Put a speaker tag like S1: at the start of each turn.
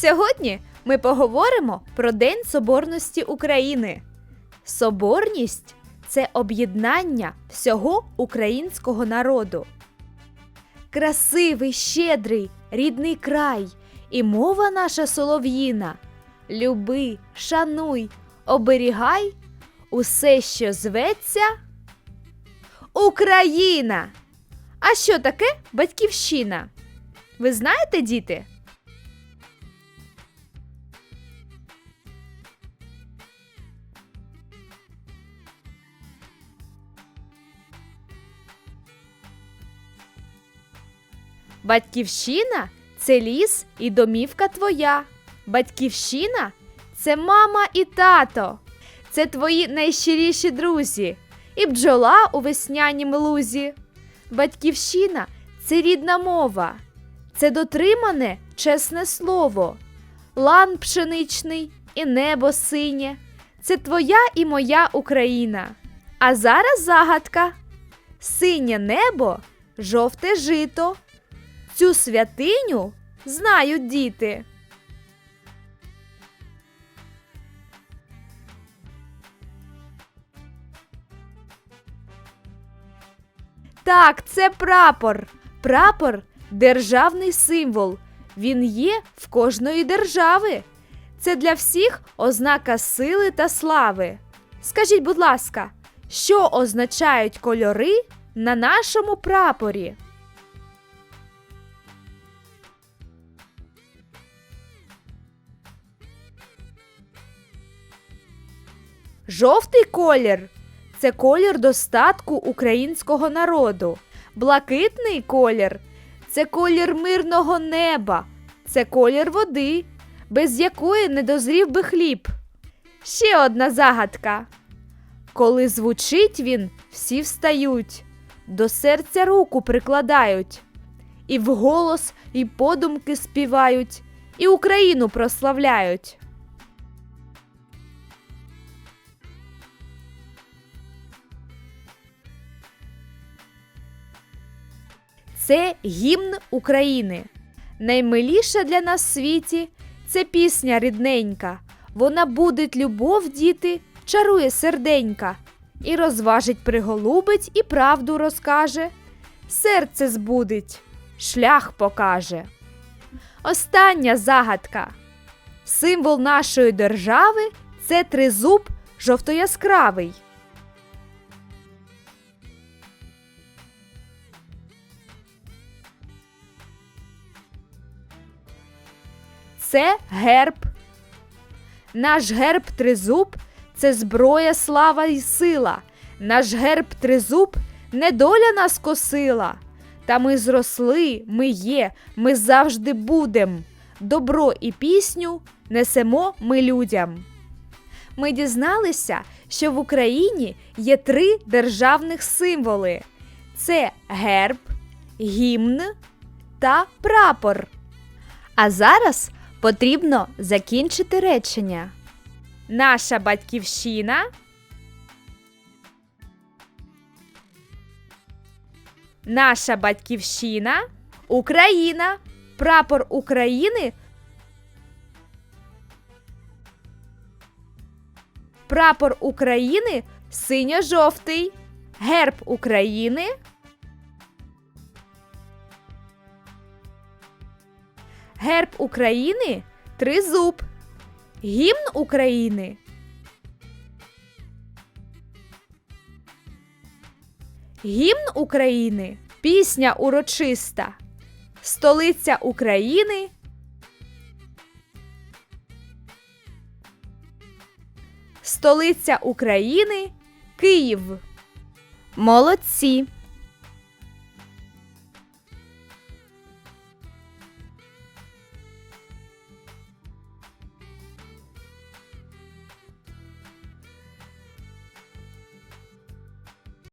S1: Сьогодні ми поговоримо про День Соборності України. Соборність це об'єднання всього українського народу. Красивий, щедрий, рідний край, і мова наша солов'їна. Люби, шануй, оберігай усе, що зветься Україна. А що таке батьківщина? Ви знаєте, діти? Батьківщина це ліс і домівка твоя. Батьківщина це мама і тато. Це твої найщиріші друзі, і бджола у веснянім лузі. Батьківщина це рідна мова, це дотримане чесне слово, лан пшеничний і небо синє. Це твоя і моя Україна. А зараз загадка: синє небо, жовте жито. Цю святиню знають діти. Так, це прапор. Прапор державний символ. Він є в кожної держави. Це для всіх ознака сили та слави. Скажіть, будь ласка, що означають кольори на нашому прапорі? Жовтий колір це колір достатку українського народу. Блакитний колір це колір мирного неба, це колір води, без якої не дозрів би хліб. Ще одна загадка. Коли звучить він, всі встають, до серця руку прикладають, і вголос, і подумки співають, і Україну прославляють. Це гімн України. Наймиліша для нас в світі це пісня рідненька. Вона будить любов, діти, чарує серденька, і розважить, приголубить, і правду розкаже. Серце збудить, шлях покаже. Остання загадка. Символ нашої держави це тризуб жовтояскравий. Це герб. Наш герб тризуб це зброя, слава і сила. Наш герб тризуб не доля нас косила. Та ми зросли, ми є, ми завжди будем. Добро і пісню несемо ми людям. Ми дізналися, що в Україні є три державних символи: це герб, гімн та прапор. А зараз потрібно закінчити речення. Наша батьківщина. Наша батьківщина Україна. Прапор України. Прапор України синьо-жовтий. Герб України. Герб України тризуб. Гімн України. Гімн України пісня урочиста. Столиця України. Столиця України Київ. Молодці!